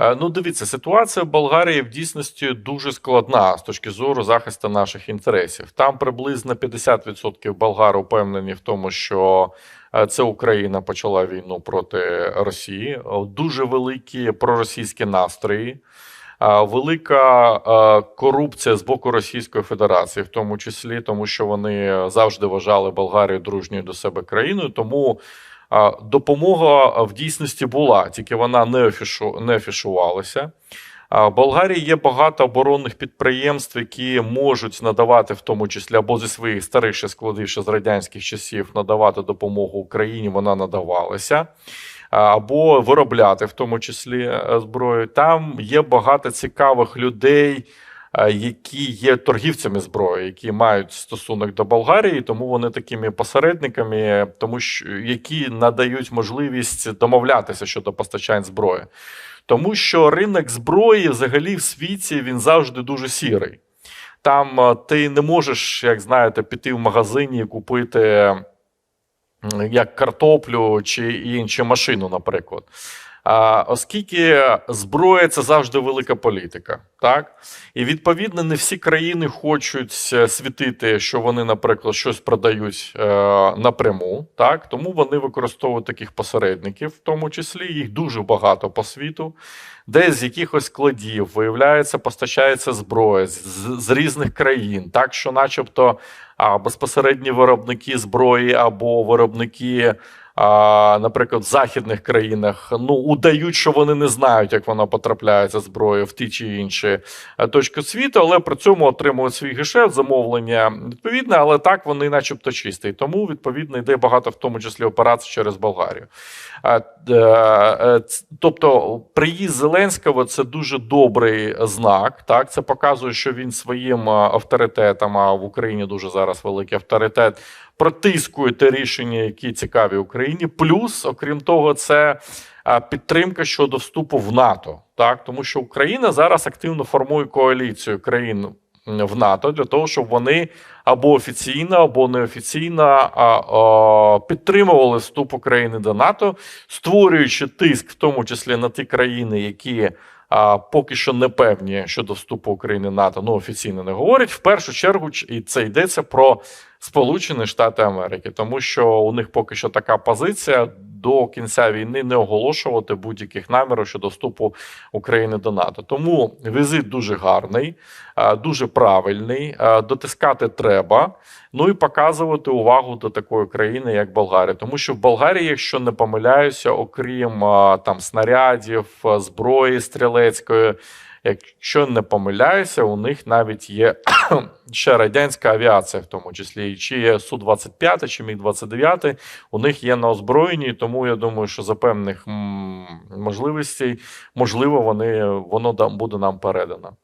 Е, Ну, дивіться, ситуація в Болгарії в дійсності дуже складна з точки зору захисту наших інтересів. Там приблизно 50% болгар упевнені в тому, що е, це Україна почала війну проти Росії. Дуже великі проросійські настрої. е, Велика корупція з боку Російської Федерації, в тому числі, тому що вони завжди вважали Болгарію дружньою до себе країною. Тому Допомога в дійсності була, тільки вона не, афішу, не афішувалася. В Болгарії є багато оборонних підприємств, які можуть надавати, в тому числі або зі своїх старих ще складів, ще з радянських часів, надавати допомогу Україні, вона надавалася. Або виробляти, в тому числі е, зброю. Там є багато цікавих людей, які є торгівцями зброї, які мають стосунок до Болгарії, тому вони такими посередниками, тому що які надають можливість домовлятися щодо постачань зброї. Тому що ринок зброї взагалі в світі він завжди дуже сірий. Там е, ти не можеш, як знаєте, піти в магазині і купити як картоплю чи іншу машину, наприклад. Оскільки зброя це завжди велика політика, так? І відповідно не всі країни хочуть е, світити, що вони, наприклад, щось продають е, напряму, так? Тому вони використовують таких посередників, в тому числі їх дуже багато по світу, де з якихось складів виявляється, постачається зброя з, з різних країн, так що, начебто, а, безпосередні виробники зброї або виробники а, наприклад, в західних країнах ну удають, що вони не знають, як вона потрапляє ця зброя в ті чи інші е, точки світу, але при цьому отримують свій гешефт, замовлення відповідне, але так вони, начебто, чисті. Тому відповідно йде багато, в тому числі операцій через Болгарію. Е, е, Тобто, приїзд Зеленського це дуже добрий знак. Так, це показує, що він своїм авторитетом, а в Україні дуже зараз великий авторитет протискує те рішення, які цікаві Україні. Плюс, окрім того, це підтримка щодо вступу в НАТО, так тому що Україна зараз активно формує коаліцію країн в НАТО для того, щоб вони або офіційно, або неофіційно а, а, підтримували вступ України до НАТО, створюючи тиск, в тому числі на ті країни, які. А поки що не певні щодо вступу України в НАТО, ну офіційно не говорять. В першу чергу і це йдеться про Сполучені Штати Америки, тому що у них поки що така позиція до кінця війни не оголошувати будь-яких намірів щодо вступу України до НАТО. Тому візит дуже гарний, дуже правильний. Дотискати треба. Ну і показувати увагу до такої країни, як Болгарія. Тому що в Болгарії, якщо не помиляюся, окрім там снарядів, зброї стрілецької. Якщо не помиляюся, у них навіть є ще радянська авіація, в тому числі, чи є Су-25, чи Міг-29, у них є на озброєнні, тому я думаю, що за певних можливостей, можливо, вони, воно буде нам передано.